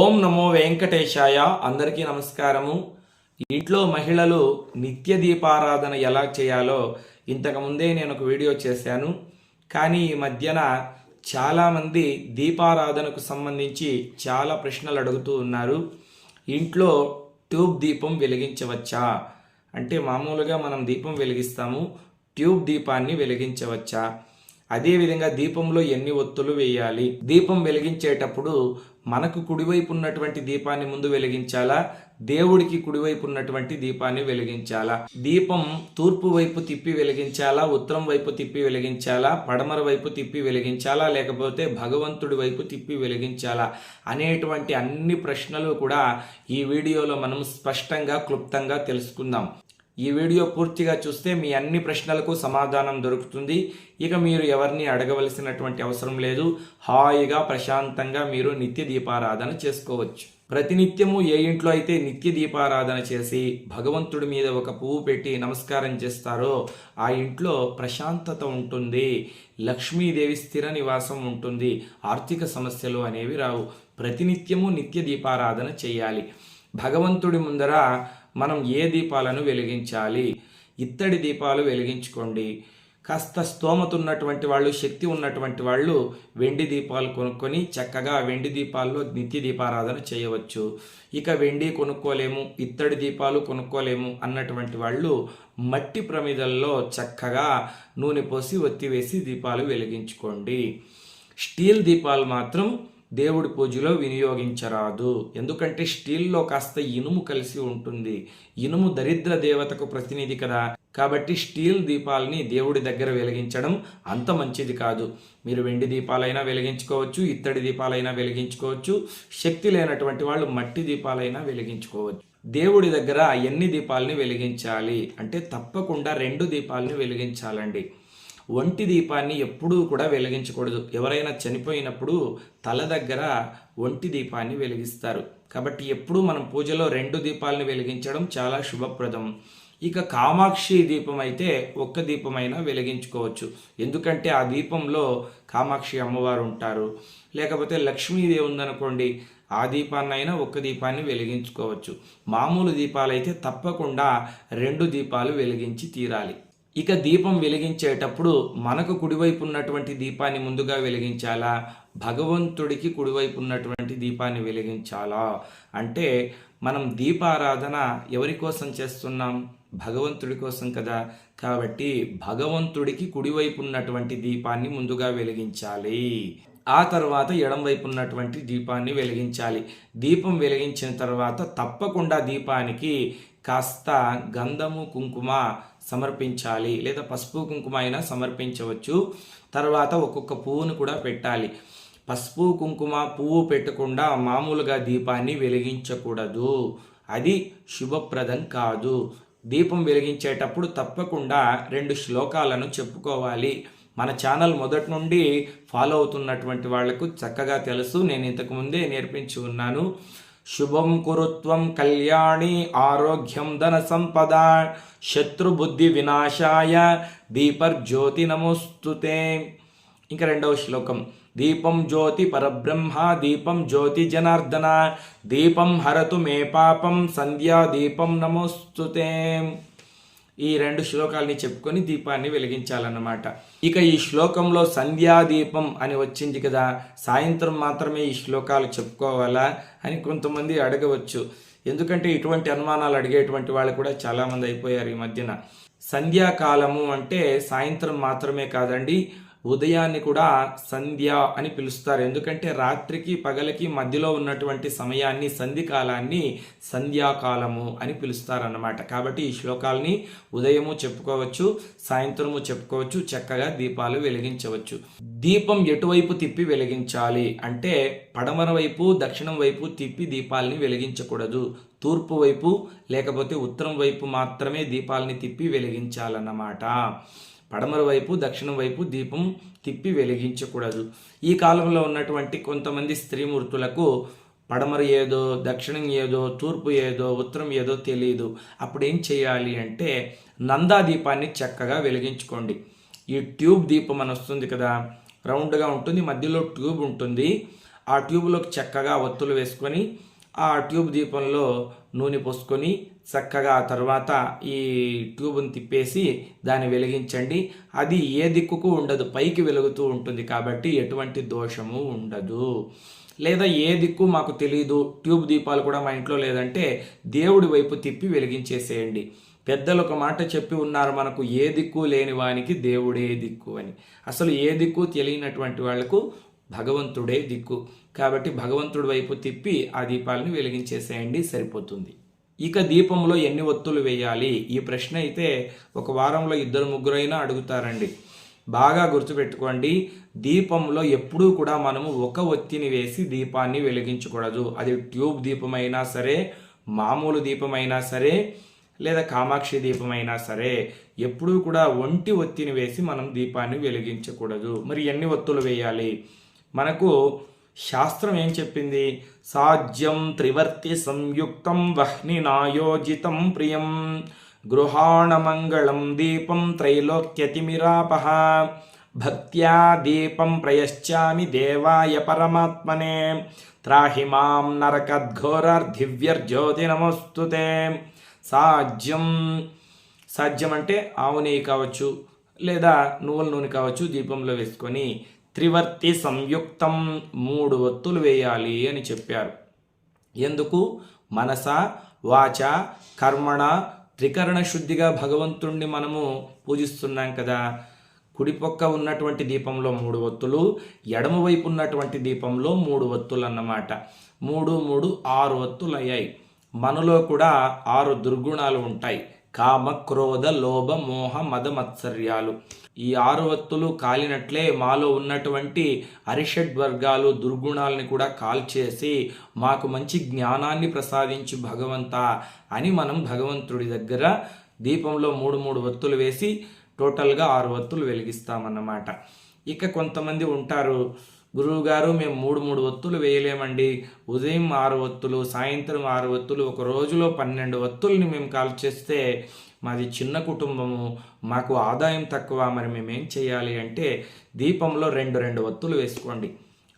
ఓం నమో వెంకటేశాయ. అందరికీ నమస్కారము. ఇంట్లో మహిళలు నిత్య దీపారాధన ఎలా చేయాలో ఇంతకుముందే నేను ఒక వీడియో చేశాను. కానీ ఈ మధ్యన చాలామంది దీపారాధనకు సంబంధించి చాలా ప్రశ్నలు అడుగుతూ ఉన్నారు. ఇంట్లో ట్యూబ్ దీపం వెలిగించవచ్చా? అంటే మామూలుగా మనం దీపం వెలిగిస్తాము. ట్యూబ్ దీపాన్ని వెలిగించవచ్చా? అదేవిధంగా దీపంలో ఎన్ని ఒత్తులు వేయాలి? దీపం వెలిగించేటప్పుడు మనకు కుడివైపు ఉన్నటువంటి దీపాన్ని ముందు వెలిగించాలా? దేవుడికి కుడివైపు ఉన్నటువంటి దీపాన్ని వెలిగించాలా? దీపం తూర్పు వైపు తిప్పి వెలిగించాలా? ఉత్తరం వైపు తిప్పి వెలిగించాలా? పడమర వైపు తిప్పి వెలిగించాలా? లేకపోతే భగవంతుడి వైపు తిప్పి వెలిగించాలా? అనేటువంటి అన్ని ప్రశ్నలు కూడా ఈ వీడియోలో మనం స్పష్టంగా క్లుప్తంగా తెలుసుకుందాం. ఈ వీడియో పూర్తిగా చూస్తే మీ అన్ని ప్రశ్నలకు సమాధానం దొరుకుతుంది. ఇక మీరు ఎవరిని అడగవలసినటువంటి అవసరం లేదు. హాయిగా ప్రశాంతంగా మీరు నిత్య దీపారాధన చేసుకోవచ్చు. ప్రతినిత్యము ఏ ఇంట్లో అయితే నిత్య దీపారాధన చేసి భగవంతుడి మీద ఒక పువ్వు పెట్టి నమస్కారం చేస్తారో ఆ ఇంట్లో ప్రశాంతత ఉంటుంది. లక్ష్మీదేవి స్థిర నివాసం ఉంటుంది. ఆర్థిక సమస్యలు అనేవి రావు. ప్రతినిత్యము నిత్య దీపారాధన చేయాలి. భగవంతుడి ముందర మనం ఏ దీపాలను వెలిగించాలి? ఇత్తడి దీపాలు వెలిగించుకోండి. కాస్త స్తోమత ఉన్నటువంటి వాళ్ళు శక్తి ఉన్నటువంటి వాళ్ళు వెండి దీపాలు కొనుక్కొని చక్కగా వెండి దీపాల్లో నిత్య దీపారాధన చేయవచ్చు. ఇక వెండి కొనుక్కోలేము ఇత్తడి దీపాలు కొనుక్కోలేము అన్నటువంటి వాళ్ళు మట్టి ప్రమిదల్లో చక్కగా నూనె పోసి ఒత్తివేసి దీపాలు వెలిగించుకోండి. స్టీల్ దీపాలు మాత్రం దేవుడి పూజలో వినియోగించరాదు. ఎందుకంటే స్టీల్లో కాస్త ఇనుము కలిసి ఉంటుంది. ఇనుము దరిద్ర దేవతకు ప్రతినిధి కదా. కాబట్టి స్టీల్ దీపాలని దేవుడి దగ్గర వెలిగించడం అంత మంచిది కాదు. మీరు వెండి దీపాలైనా వెలిగించుకోవచ్చు ఇత్తడి దీపాలైనా వెలిగించుకోవచ్చు శక్తి లేనటువంటి వాళ్ళు మట్టి దీపాలైనా వెలిగించుకోవచ్చు. దేవుడి దగ్గర ఎన్ని దీపాలని వెలిగించాలి? అంటే తప్పకుండా రెండు దీపాలని వెలిగించాలండి. ఒంటి దీపాన్ని ఎప్పుడూ కూడా వెలిగించకూడదు. ఎవరైనా చనిపోయినప్పుడు తల దగ్గర ఒంటి దీపాన్ని వెలిగిస్తారు. కాబట్టి ఎప్పుడూ మనం పూజలో రెండు దీపాలను వెలిగించడం చాలా శుభప్రదం. ఇక కామాక్షి దీపం అయితే ఒక్క దీపమైనా వెలిగించుకోవచ్చు. ఎందుకంటే ఆ దీపంలో కామాక్షి అమ్మవారు ఉంటారు. లేకపోతే లక్ష్మీదేవి ఉందనుకోండి ఆ దీపాన్నైనా ఒక్క దీపాన్ని వెలిగించుకోవచ్చు. మామూలు దీపాలైతే తప్పకుండా రెండు దీపాలు వెలిగించి తీరాలి. ఇక దీపం వెలిగించేటప్పుడు మనకు కుడివైపు ఉన్నటువంటి దీపాన్ని ముందుగా వెలిగించాలా? భగవంతుడికి కుడివైపు ఉన్నటువంటి దీపాన్ని వెలిగించాలా? అంటే మనం దీపారాధన ఎవరి కోసం చేస్తున్నాం? భగవంతుడి కోసం కదా. కాబట్టి భగవంతుడికి కుడివైపు ఉన్నటువంటి దీపాన్ని ముందుగా వెలిగించాలి. ఆ తర్వాత ఎడంవైపు ఉన్నటువంటి దీపాన్ని వెలిగించాలి. దీపం వెలిగించిన తర్వాత తప్పకుండా దీపానికి కాస్త గంధము కుంకుమ సమర్పించాలి. లేదా పసుపు కుంకుమ అయినా సమర్పించవచ్చు. తర్వాత ఒక్కొక్క పువ్వును కూడా పెట్టాలి. పసుపు కుంకుమ పువ్వు పెట్టకుండా మామూలుగా దీపాన్ని వెలిగించకూడదు. అది శుభప్రదం కాదు. దీపం వెలిగించేటప్పుడు తప్పకుండా రెండు శ్లోకాలను చెప్పుకోవాలి. మన ఛానల్ మొదటి నుండి ఫాలో అవుతున్నటువంటి వాళ్ళకు చక్కగా తెలుసు. నేను ఇంతకుముందే నేర్పించి ఉన్నాను. శుభం కురుత్వం కళ్యాణి ఆరోగ్యం ధన సంపద శత్రుబుద్ధి వినాశాయ దీపర్జ్యోతి నమోస్తుతే. ఇంకా రెండవ శ్లోకం. దీపం జ్యోతి పరబ్రహ్మ దీపం జ్యోతి జనార్దన దీపం హరతు మే పాపం సంధ్యా దీపం నమోస్తుతే. ఈ రెండు శ్లోకాలని చెప్పుకొని దీపాన్ని వెలిగించాలన్నమాట. ఇక ఈ శ్లోకంలో సంధ్యాదీపం అని వచ్చింది కదా సాయంత్రం మాత్రమే ఈ శ్లోకాలు చెప్పుకోవాలా అని కొంతమంది అడగవచ్చు. ఎందుకంటే ఇటువంటి అనుమానాలు అడిగేటువంటి వాళ్ళు కూడా చాలామంది అయిపోయారు ఈ మధ్యన. సంధ్యాకాలము అంటే సాయంత్రం మాత్రమే కాదండి ఉదయాన్ని కూడా సంధ్య అని పిలుస్తారు. ఎందుకంటే రాత్రికి పగలకి మధ్యలో ఉన్నటువంటి సమయాన్ని సంధికాలాన్ని సంధ్యాకాలము అని పిలుస్తారన్నమాట. కాబట్టి ఈ శ్లోకాలని ఉదయము చెప్పుకోవచ్చు సాయంత్రము చెప్పుకోవచ్చు చక్కగా దీపాలు వెలిగించవచ్చు. దీపం ఎటువైపు తిప్పి వెలిగించాలి అంటే పడమర వైపు దక్షిణం వైపు తిప్పి దీపాలని వెలిగించకూడదు. తూర్పు వైపు లేకపోతే ఉత్తరం వైపు మాత్రమే దీపాలని తిప్పి వెలిగించాలన్నమాట. పడమర వైపు దక్షిణం వైపు దీపం తిప్పి వెలిగించకూడదు. ఈ కాలంలో ఉన్నటువంటి కొంతమంది స్త్రీమూర్తులకు పడమర ఏదో దక్షిణం ఏదో తూర్పు ఏదో ఉత్తరం ఏదో తెలియదు అప్పుడు ఏం చేయాలి అంటే నందా దీపాన్ని చక్కగా వెలిగించుకోండి. ఈ ట్యూబ్ దీపం అని వస్తుంది కదా రౌండ్గా ఉంటుంది మధ్యలో ట్యూబ్ ఉంటుంది. ఆ ట్యూబ్లోకి చక్కగా ఒత్తులు వేసుకొని ఆ ట్యూబ్ దీపంలో నూనె పోసుకొని చక్కగా తర్వాత ఈ ట్యూబ్ని తిప్పేసి దాన్ని వెలిగించండి. అది ఏ దిక్కుకు ఉండదు పైకి వెలుగుతూ ఉంటుంది కాబట్టి ఎటువంటి దోషము ఉండదు. లేదా ఏ దిక్కు మాకు తెలియదు ట్యూబ్ దీపాలు కూడా మా ఇంట్లో లేదంటే దేవుడి వైపు తిప్పి వెలిగించేసేయండి. పెద్దలు ఒక మాట చెప్పి ఉన్నారు మనకు ఏ దిక్కు లేని వానికి దేవుడే దిక్కు అని. అసలు ఏ దిక్కు తెలియనటువంటి వాళ్ళకు భగవంతుడే దిక్కు. కాబట్టి భగవంతుడి వైపు తిప్పి ఆ దీపాలను వెలిగించేసేయండి సరిపోతుంది. ఇక దీపంలో ఎన్ని ఒత్తులు వేయాలి? ఈ ప్రశ్న అయితే ఒక వారంలో ఇద్దరు ముగ్గురైనా అడుగుతారండి. బాగా గుర్తుపెట్టుకోండి దీపంలో ఎప్పుడూ కూడా మనము ఒక ఒత్తిని వేసి దీపాన్ని వెలిగించకూడదు. అది ట్యూబ్ దీపమైనా సరే మామూలు దీపమైనా సరే లేదా కామాక్షి దీపమైనా సరే ఎప్పుడూ కూడా ఒంటి ఒత్తిని వేసి మనం దీపాన్ని వెలిగించకూడదు. మరి ఎన్ని ఒత్తులు వేయాలి? మనకు శాస్త్రం ఏం చెప్పింది? సాధ్యం త్రివర్తి సంయుక్తం వహ్ని నాయోజితం ప్రియం. గృహాణమంగళం దీపం త్రైలోక్యతిమిరాపహ. భక్త్యా దీపం ప్రయశ్చామి దేవాయ పరమాత్మనే. త్రాహి మాం నరకద్ఘోరార్ధివ్యర్జ్యోతి నమస్తుతే సాధ్యం. సాధ్యం అంటే ఆవు నెయ్యి కావచ్చు లేదా నువ్వుల నూనె కావచ్చు దీపంలో వేసుకొని త్రివర్తి సంయుక్తం మూడు ఒత్తులు వేయాలి అని చెప్పారు. ఎందుకు? మనస వాచ కర్మణ త్రికరణ శుద్ధిగా భగవంతుణ్ణి మనము పూజిస్తున్నాం కదా. కుడిపొక్క ఉన్నటువంటి దీపంలో మూడు ఒత్తులు ఎడమ వైపు ఉన్నటువంటి దీపంలో మూడు ఒత్తులు అన్నమాట. మూడు మూడు ఆరు ఒత్తులు అయ్యాయి. మనలో కూడా ఆరు దుర్గుణాలు ఉంటాయి. కామ క్రోధ లోభ మోహ మద మత్సర్యాలు ఈ ఆరు వత్తులు కాలినట్లే మాలో ఉన్నటువంటి అరిషడ్ వర్గాలు దుర్గుణాలని కూడా కాల్చేసి మాకు మంచి జ్ఞానాన్ని ప్రసాదించు భగవంత అని మనం భగవంతుడి దగ్గర దీపంలో మూడు మూడు వత్తులు వేసి టోటల్గా ఆరు వత్తులు వెలిగిస్తామన్నమాట. ఇక కొంతమంది ఉంటారు గురువుగారు మేము మూడు మూడు ఒత్తులు వేయలేమండి. ఉదయం ఆరు ఒత్తులు సాయంత్రం ఆరు ఒత్తులు ఒక రోజులో పన్నెండు ఒత్తుల్ని మేము కాల్ చేస్తే మాది చిన్న కుటుంబము మాకు ఆదాయం తక్కువ మరి మేమేం చేయాలి అంటే దీపంలో రెండు రెండు ఒత్తులు వేసుకోండి.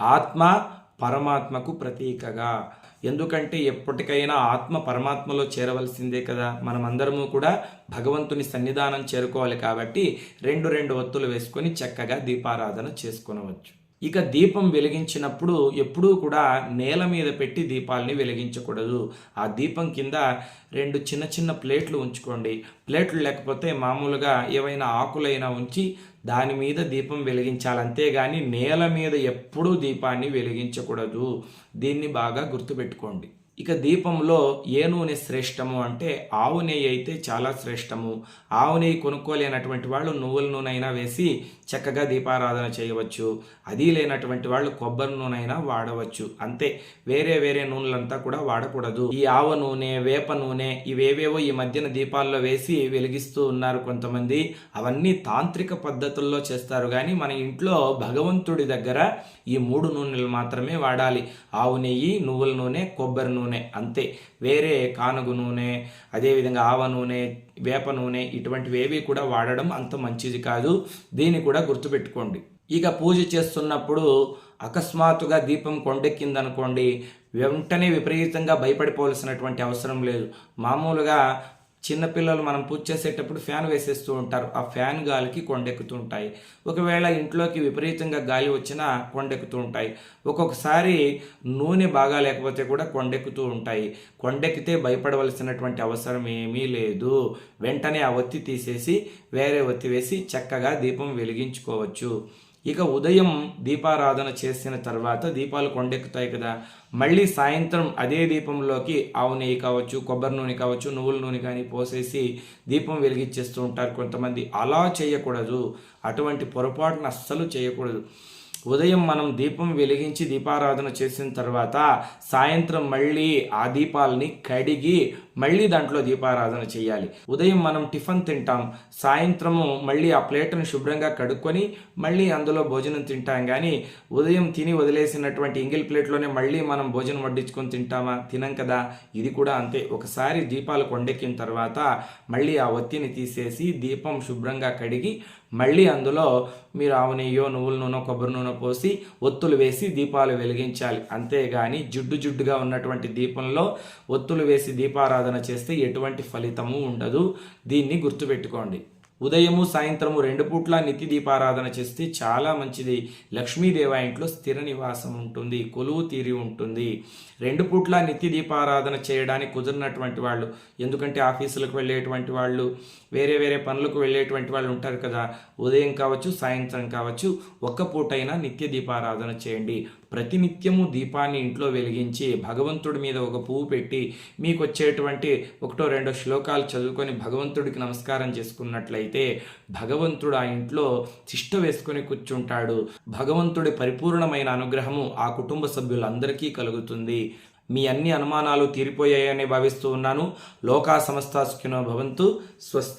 ఆత్మ పరమాత్మకు ప్రతీకగా. ఎందుకంటే ఎప్పటికైనా ఆత్మ పరమాత్మలో చేరవలసిందే కదా. మనమందరము కూడా భగవంతుని సన్నిధానం చేరుకోవాలి కాబట్టి రెండు రెండు ఒత్తులు వేసుకొని చక్కగా దీపారాధన చేసుకునవచ్చు. ఇక దీపం వెలిగించినప్పుడు ఎప్పుడూ కూడా నేల మీద పెట్టి దీపాలని వెలిగించకూడదు. ఆ దీపం కింద రెండు చిన్న చిన్న ప్లేట్లు ఉంచుకోండి. ప్లేట్లు లేకపోతే మామూలుగా ఏవైనా ఆకులైనా ఉంచి దాని మీద దీపం వెలిగించాలి. అంతేగాని నేల మీద ఎప్పుడూ దీపాన్ని వెలిగించకూడదు. దీన్ని బాగా గుర్తుపెట్టుకోండి. ఇక దీపంలో ఏ నూనె శ్రేష్టము అంటే ఆవు నెయ్యి అయితే చాలా శ్రేష్టము. ఆవు నెయ్యి కొనుక్కోలేనటువంటి వాళ్ళు నువ్వుల నూనె అయినా వేసి చక్కగా దీపారాధన చేయవచ్చు. అది లేనటువంటి వాళ్ళు కొబ్బరి నూనె అయినా వాడవచ్చు. అంతే. వేరే వేరే నూనెలంతా కూడా వాడకూడదు. ఈ ఆవ నూనె వేప నూనె ఇవేవేవో ఈ మధ్యన దీపాల్లో వేసి వెలిగిస్తూ ఉన్నారు కొంతమంది. అవన్నీ తాంత్రిక పద్ధతుల్లో చేస్తారు కానీ మన ఇంట్లో భగవంతుడి దగ్గర ఈ మూడు నూనెలు మాత్రమే వాడాలి. ఆవు నెయ్యి నువ్వుల నూనె కొబ్బరి నూనె అంతే. వేరే కానుగు నూనె అదేవిధంగా ఆవ నూనె వేప నూనె ఇటువంటివి ఏవి కూడా వాడడం అంత మంచిది కాదు. దీన్ని కూడా గుర్తుపెట్టుకోండి. ఇక పూజ చేస్తున్నప్పుడు అకస్మాత్తుగా దీపం కొండెక్కిందనుకోండి వెంటనే విపరీతంగా భయపడిపోవలసినటువంటి అవసరం లేదు. మామూలుగా చిన్నపిల్లలు మనం పూజ చేసేటప్పుడు ఫ్యాన్ వేసేస్తూ ఉంటారు. ఆ ఫ్యాన్ గాలికి కొండెక్కుతూ ఉంటాయి ఒకవేళ ఇంట్లోకి విపరీతంగా గాలి వచ్చినా కొండెక్కుతూ ఉంటాయి. ఒక్కొక్కసారి నూనె బాగా లేకపోతే కూడా కొండెక్కుతూ ఉంటాయి. కొండెక్కితే భయపడవలసినటువంటి అవసరం ఏమీ లేదు. వెంటనే ఆ ఒత్తి తీసేసి వేరే ఒత్తి వేసి చక్కగా దీపం వెలిగించుకోవచ్చు. ఇక ఉదయం దీపారాధన చేసిన తర్వాత దీపాలు కొండెక్కుతాయి కదా. మళ్ళీ సాయంత్రం అదే దీపంలోకి ఆవు నెయ్యి కావచ్చు కొబ్బరి నూనె కావచ్చు నువ్వుల నూనె కానీ పోసేసి దీపం వెలిగించేస్తూ ఉంటారు కొంతమంది. అలా చేయకూడదు. అటువంటి పొరపాటును అస్సలు చేయకూడదు. ఉదయం మనం దీపం వెలిగించి దీపారాధన చేసిన తర్వాత సాయంత్రం మళ్ళీ ఆ దీపాలని కడిగి మళ్ళీ దాంట్లో దీపారాధన చేయాలి. ఉదయం మనం టిఫిన్ తింటాం. సాయంత్రము మళ్ళీ ఆ ప్లేట్ను శుభ్రంగా కడుక్కొని మళ్ళీ అందులో భోజనం తింటాం. కానీ ఉదయం తిని వదిలేసినటువంటి ఇంగిల్ ప్లేట్లోనే మళ్ళీ మనం భోజనం వడ్డించుకొని తింటామా? తినం కదా. ఇది కూడా అంతే. ఒకసారి దీపాలు కొండెక్కిన తర్వాత మళ్ళీ ఆ ఒత్తిని తీసేసి దీపం శుభ్రంగా కడిగి మళ్ళీ అందులో మీరు ఆవు నెయ్యో నువ్వుల నూనె కొబ్బరి నూనె పోసి ఒత్తులు వేసి దీపాలు వెలిగించాలి. అంతేగాని జిడ్డు జిడ్డుగా ఉన్నటువంటి దీపంలో ఒత్తులు వేసి దీపారాధన చేస్తే ఎటువంటి ఫలితము ఉండదు. దీన్ని గుర్తుపెట్టుకోండి. ఉదయము సాయంత్రము రెండు పూట్ల నిత్య దీపారాధన చేస్తే చాలా మంచిది. లక్ష్మీదేవా ఇంట్లో స్థిర నివాసం ఉంటుంది. కొలువు తీరి ఉంటుంది. రెండు పూట్ల నిత్య దీపారాధన చేయడానికి కుదిరినటువంటి వాళ్ళు ఎందుకంటే ఆఫీసులకు వెళ్ళేటువంటి వాళ్ళు వేరే వేరే పనులకు వెళ్ళేటువంటి వాళ్ళు ఉంటారు కదా. ఉదయం కావచ్చు సాయంత్రం కావచ్చు ఒక్క పూటైనా నిత్య దీపారాధన చేయండి. ప్రతినిత్యము దీపాన్ని ఇంట్లో వెలిగించి భగవంతుడి మీద ఒక పువ్వు పెట్టి మీకు వచ్చేటువంటి ఒకటో రెండో శ్లోకాలు చదువుకొని భగవంతుడికి నమస్కారం చేసుకున్నట్లయితే భగవంతుడు ఆ ఇంట్లో తిష్ట వేసుకొని కూర్చుంటాడు. భగవంతుడి పరిపూర్ణమైన అనుగ్రహము ఆ కుటుంబ సభ్యులందరికీ కలుగుతుంది. మీ అన్ని అనుమానాలు తీరిపోయాయని భావిస్తూ ఉన్నాను. లోకా సమస్త భవంతు. స్వస్తి.